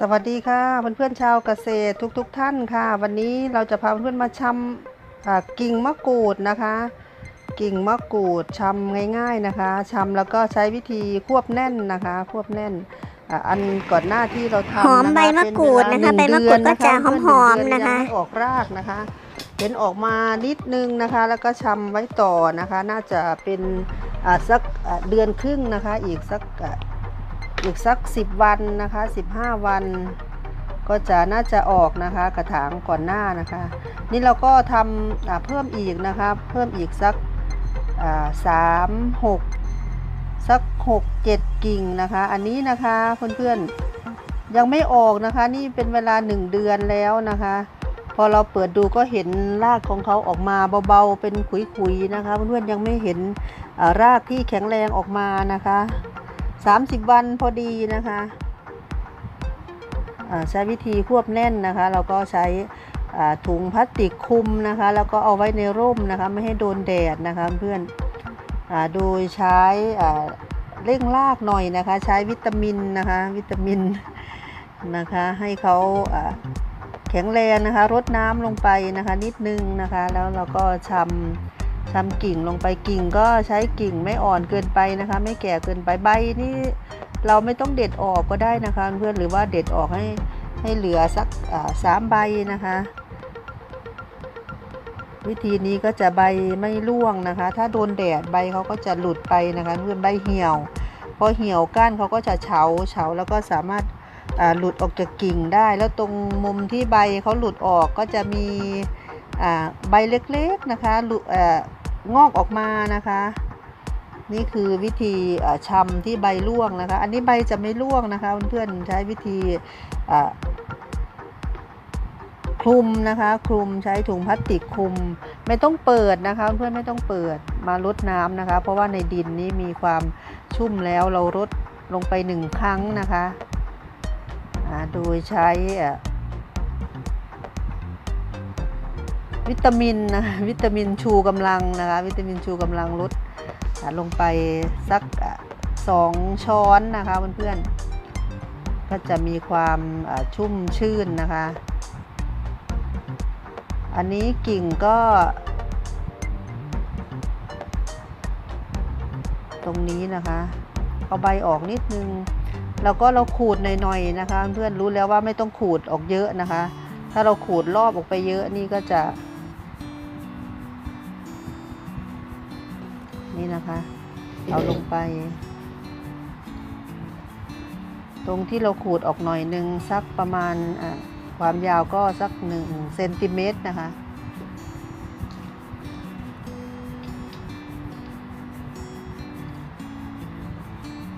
สวัสดีค่ะเพื่อนๆชาวเกษตรทุกๆทท่านค่ะ วันนี้เราจะพาเพื่อนๆมาชำอ่ากิ่งมะกรูดนะคะ กิ่งมะกรูดชำง่าย ๆนะคะชำแล้วก็ใช้วิธีควบแน่นนะคะ ควบแน่นอ่าอันก่อนหน้าที่เราทำหอมนะคะใบมะกรูดนะคะเป็ใบเวลามะกรูดหนึ่งก็จะเดืนหอมๆเดือนะคะยังไม่ออกรากนะคะเห็นออกมานิดนึงนะคะ แล้วก็ชำไว้ต่อนะคะ น่าจะเป็นอ่าสักอ่าเดือนครึ่งนะคะ อีกสัก อีกสัก 10 วันนะคะ 15 วัน ก็จะน่าจะออกนะคะกระถางก่อนหน้านะคะ นี่เราก็ทำเพิ่มอีกนะคะ เพิ่มอีกสักสามหกสักหกเจ็ดกิ่งนะคะ อันนี้นะคะเพื่อนๆยังไม่ออกนะคะ นี่เป็นเวลาหนึ่งเดือนแล้วนะคะ พอเราเปิดดูก็เห็นรากของเขาออกมาเบาๆเป็นขุยๆนะคะ เพื่อนๆยังไม่เห็นรากที่แข็งแรงออกมานะคะ 30 วันพอดีนะคะใช้วิธีควบแน่นนะคะ เราก็ใช้ถุงพลาสติกคุมนะคะ แล้วก็เอาไว้ในร่มนะคะ ไม่ให้โดนแดดนะคะเพื่อนอโดยใช้เร่งรากหน่อยนะคะ ใช้วิตามินนะคะ วิตามินนะคะ ให้เขาอ่าแข็งแรงนะคะรดน้ำลงไปนะคะ นิดนึงนะคะ แล้วเราก็ชำ ชำกิ่งลงไปกิ่งก็ใช้กิ่งไม่อ่อนเกินไปนะคะ ไม่แก่เกินไปใบนี่เราไม่ต้องเด็ดออกก็ได้นะคะเพื่อนหรือว่าเด็ดออกให้ให้เหลือสักสามใบนะคะ วิธีนี้ก็จะใบไม่ร่วงนะคะ ถ้าโดนแดดใบเขาก็จะหลุดไปนะคะเพื่อนใบเหี่ยวพอเหี่ยวก้านเขาก็จะเฉาเฉาแล้วก็สามารถหลุดออกจากกิ่งได้ แล้วตรงมุมที่ใบเขาหลุดออกก็จะมีใบเล็กๆนะคะหลุด งอกออกมานะคะ นี่คือวิธีเอ่ำที่ใบร่วงนะคะ อันนี้ใบจะไม่ร่วงนะคะเพื่อนๆใช้วิธีคลุมนะคะคลุมใช้ถุงพลาสติกคลุมไม่ต้องเปิดนะคะเพื่อนไม่ต้องเปิดมาลดน้ำนะคะ เพราะว่าในดินนี้มีความชุ่มแล้วเราลดลงไปหนึ่งครั้งนะคะโดยใช้ วิตามินนะวิตามินชูกำลังนะคะวิตามินชูกำลังลดลงไปสักสองช้อนนะคะเพื่อนๆก็จะมีความชุ่มชื่นนะคะ อันนี้กิ่งก็ ตรงนี้นะคะเอาใบออกนิดนึง แล้วก็เราขูดหน่อยๆนะคะ เพื่อนรู้แล้วว่าไม่ต้องขูดออกเยอะนะคะ ถ้าเราขูดรอบออกไปเยอะนี่ก็จะ นี่นะคะ เอาลงไป ตรงที่เราขูดออกหน่อยหนึ่งสักประมาณอะความยาวก็สักหนึ่งเซนติเมตรนะคะ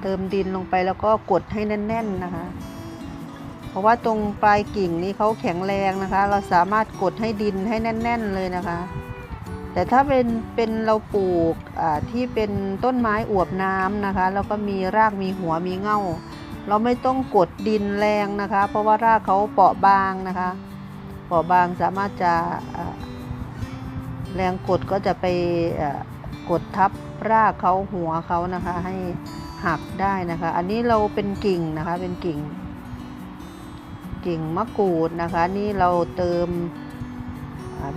เติมดินลงไปแล้วก็กดให้แน่น ๆนะคะ เพราะว่าตรงปลายกิ่งนี้เขาแข็งแรงนะคะ เราสามารถกดให้ดินให้แน่น ๆ เลยนะคะ แต่ถ้าเป็นเป็นเราปลูกที่เป็นต้นไม้อวบน้ำนะคะ แล้วก็มีรากมีหัวมีเง่า เราไม่ต้องกดดินแรงนะคะ เพราะว่ารากเขาเปราะบางนะคะ เปราะบางสามารถจะแรงกดก็จะไปกดทับรากเขาหัวเขานะคะ ให้หักได้นะคะ อันนี้เราเป็นกิ่งนะคะเป็นกิ่ง กิ่งมะกรูดนะคะ นี่เราเติม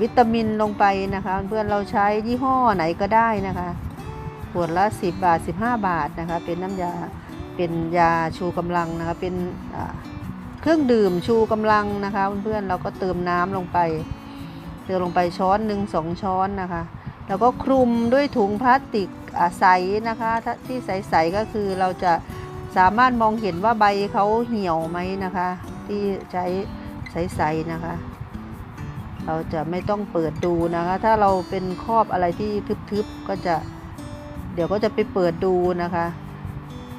วิตามินลงไปนะคะเพื่อนเราใช้ยี่ห้อไหนก็ได้นะคะขวดละ 10 บาท 15 บาทนะคะเป็นน้ำยาเป็นยาชูกำลังนะคะเป็นเครื่องดื่มชูกำลังนะคะเพื่อนๆเราก็เติมน้ำลงไป เติมลงไปช้อนหนึ่งสองช้อนนะคะแล้วก็คลุมด้วยถุงพลาสติกใสนะคะที่ใสๆก็คือเราจะสามารถมองเห็นว่าใบเขาเหี่ยวไหมนะคะ ที่ใช้ใสๆนะคะ เราจะไม่ต้องเปิดดูนะคะ ถ้าเราเป็นครอบอะไรที่ทึบๆก็จะเดี๋ยวก็จะไปเปิดดูนะคะ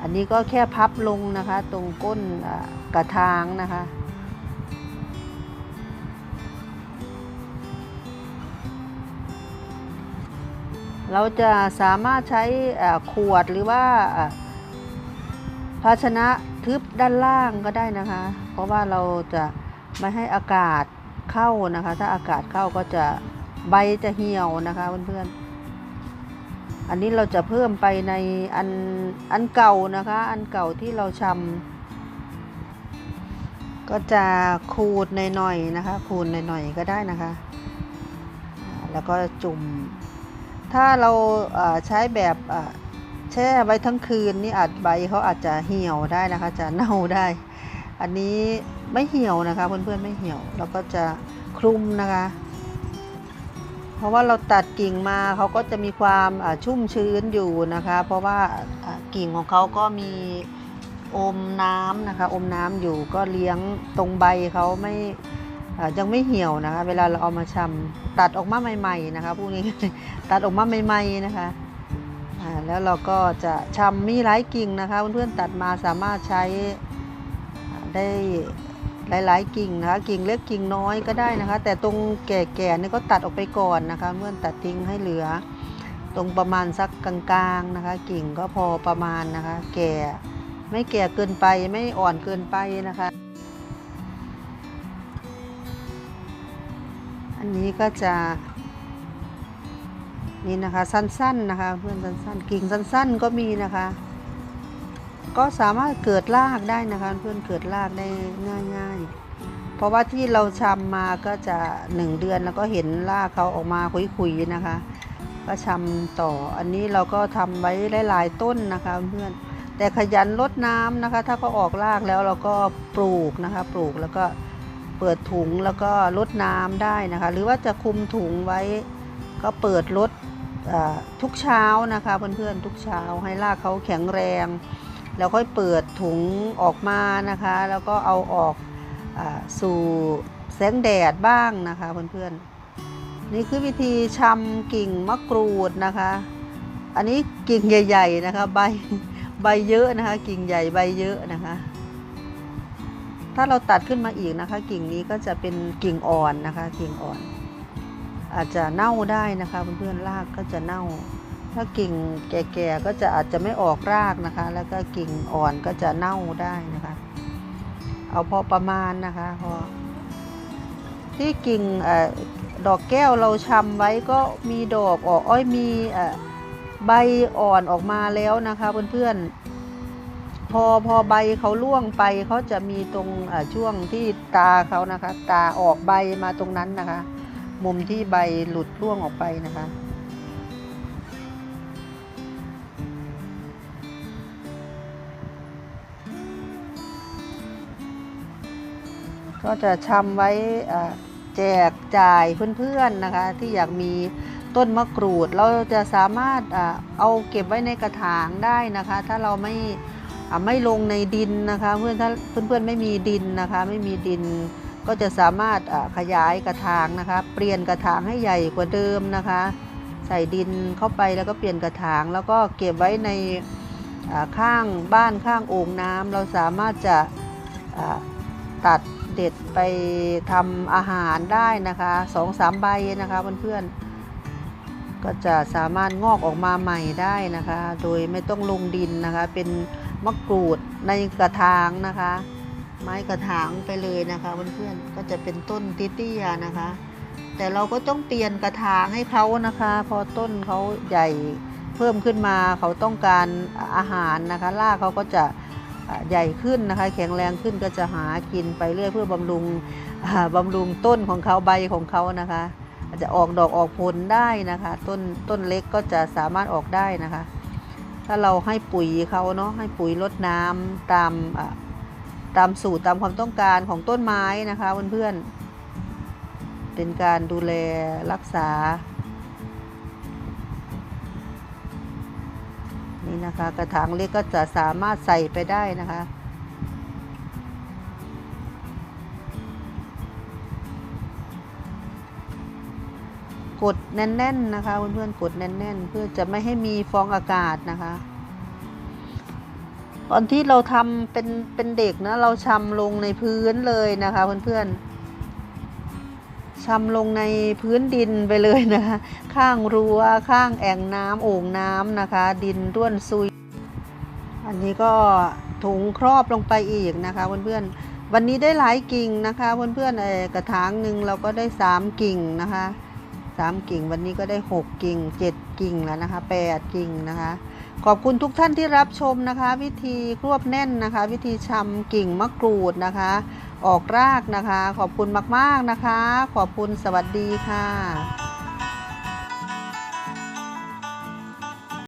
อันนี้ก็แค่พับลงนะคะ ตรงก้นกระถางนะคะเราจะสามารถใช้ขวดหรือว่าภาชนะทึบด้านล่างก็ได้นะคะ เพราะว่าเราจะไม่ให้อากาศ เข้านะคะ ถ้าอากาศเข้าก็จะใบจะเหี่ยวนะคะเพื่อนๆ อันนี้เราจะเพิ่มไปในอันอันเก่านะคะ อันเก่าที่เราชก็จะขูดหน่อยๆนะคะขูดหน่อยๆก็ได้นะคะ แล้วก็จุ่ม ถ้าเราใช้แบบแช่ไว้ทั้งคืนนี่อาจใบเขาอาจจะเหี่ยวได้นะคะ จะเน่าได้ อันนี้ ไม่เหี่ยวนะคะเพื่อนๆไม่เหี่ยวเราก็จะคลุมนะคะ เพราะว่าเราตัดกิ่งมาเขาก็จะมีความชุ่มชื้นอยู่นะคะ เพราะว่ากิ่งของเขาก็มีอมน้ำนะคะ อมน้ำอยู่ก็เลี้ยงตรงใบเขาไม่ยังไม่เหี่ยวนะคะ เวลาเราเอามาชำตัดออกมาใหม่ ๆ นะคะพวกนี้ตัดออกมาใหม่ ๆ นะคะแล้วเราก็จะชำมีหลายกิ่งนะคะเพื่อนๆตัดมาสามารถใช้ได้ หลายๆ กิ่งนะคะกิ่งเล็กกิ่งน้อยก็ได้นะคะ แต่ตรงแก่ๆนี่ก็ตัดออกไปก่อนนะคะ เมื่อตัดทิ้งให้เหลือ ตรงประมาณสักกลางๆนะคะ กิ่งก็พอประมาณนะคะ แก่ไม่แก่เกินไปไม่อ่อนเกินไปนะคะ อันนี้ก็จะนี่นะคะสั้นๆนะคะ เพื่อนสั้นๆ กิ่งสั้นๆก็มีนะคะ ก็สามารถเกิดรากได้นะคะ เพื่อนเกิดรากได้ง่าย ๆ เพราะว่าที่เราชำมาก็จะหนึ่งเดือนแล้วก็เห็นรากเขาออกมาคุยๆนะคะ ก็ชำต่ออันนี้เราก็ทำไว้หลายๆต้นนะคะเพื่อนแต่ขยันลดน้ำนะคะ ถ้าเขาออกรากแล้วเราก็ปลูกนะคะ ปลูกแล้วก็เปิดถุงแล้วก็ลดน้ำได้นะคะ หรือว่าจะคุมถุงไว้ ก็เปิดลดทุกเช้านะคะ เพื่อนๆทุกเช้าให้รากเขาแข็งแรง แล้วค่อยเปิดถุงออกมานะคะ แล้วก็เอาออกอสู่แสงแดดบ้างนะคะเพื่อนๆนี่คือวิธีชำกิ่งมะกรูดนะคะ อันนี้กิ่งใหญ่ ๆนะคะใบใบเยอะนะคะ กิ่งใหญ่ใบเยอะนะคะ ถ้าเราตัดขึ้นมาอีกนะคะ กิ่งนี้ก็จะเป็นกิ่งอ่อนนะคะ กิ่งอ่อน อาจจะเน่าได้นะคะเพื่อนๆรากก็จะเน่า ถ้ากิ่งแก่ๆก็จะอาจจะไม่ออกรากนะคะ แล้วก็กิ่งอ่อนก็จะเน่าได้นะคะ เอาพอประมาณนะคะพอที่กิ่งอดอกแก้วเราชำไว้ก็มีดอกออกอ้อยมีใบอ่อนออกมาแล้วนะคะเพื่อนๆพอพอใบเขาล่วงไปเขาจะมีตรงช่วงที่ตาเขานะคะ ตาออกใบมาตรงนั้นนะคะ มุมที่ใบหลุดร่วงออกไปนะคะ ก็จะชำไว้แจกจ่ายเพื่อนๆนะคะ ที่อยากมีต้นมะกรูด เราจะสามารถเอาเก็บไว้ในกระถางได้นะคะ ถ้าเราไม่ไม่ลงในดินนะคะเพื่อนถ้าเพื่อนๆไม่มีดินนะคะ ไม่มีดินก็จะสามารถขยายกระถางนะคะ เปลี่ยนกระถางให้ใหญ่กว่าเดิมนะคะ ใส่ดินเข้าไปแล้วก็เปลี่ยนกระถาง แล้วก็เก็บไว้ในข้างบ้านข้างโอ่งน้ำเราสามารถจะตัด เด็ดไปทำอาหารได้นะคะสองสามใบนะคะเพื่อนๆก็จะสามารถงอกออกมาใหม่ได้นะคะ โดยไม่ต้องลงดินนะคะ เป็นมะกรูดในกระถางนะคะ ไม้กระถางไปเลยนะคะเพื่อนๆก็จะเป็นต้นเตี้ยนะคะ แต่เราก็ต้องเปลี่ยนกระถางให้เขานะคะ พอต้นเขาใหญ่เพิ่มขึ้นมาเขาต้องการอาหารนะคะรากเขาก็จะ ใหญ่ขึ้นนะคะ แข็งแรงขึ้นก็จะหากินไปเรื่อยเพื่อบำรุงบำรุงต้นของเขาใบของเขานะคะอาจจะออกดอกออกผลได้นะคะ ต้นต้นเล็กก็จะสามารถออกได้นะคะ ถ้าเราให้ปุ๋ยเขาเนาะให้ปุ๋ยลดน้ำตามตามสูตรตามความต้องการของต้นไม้นะคะเพื่อนๆเป็นการดูแลรักษา นี่นะคะ กระถางเล็กก็จะสามารถใส่ไปได้นะคะ กดแน่นๆนะคะเพื่อนๆกดแน่นๆ เพื่อจะไม่ให้มีฟองอากาศนะคะตอนที่เราทำเป็นเป็นเด็กนะเราชำลงในพื้นเลยนะคะเพื่อนๆ ชำลงในพื้นดินไปเลยนะคะข้างรั้วข้างแอ่งน้ำโอ่งน้ำนะคะ ดินร่วนซุย อันนี้ก็ถุงครอบลงไปอีกนะคะเพื่อนๆวันนี้ได้หลายกิ่งนะคะเพื่อนๆเอกระถางหนึ่งเราก็ได้สามกิ่งนะคะสามกิ่งวันนี้ก็ได้หกกิ่งเจ็ดกิ่งแล้วนะคะแปดกิ่งนะคะ ขอบคุณทุกท่านที่รับชมนะคะ วิธีรวบแน่นนะคะ วิธีชำกิ่งมะกรูดนะคะ ออกรากนะคะ ขอบคุณมาก ๆ นะคะ ขอบคุณสวัสดีค่ะ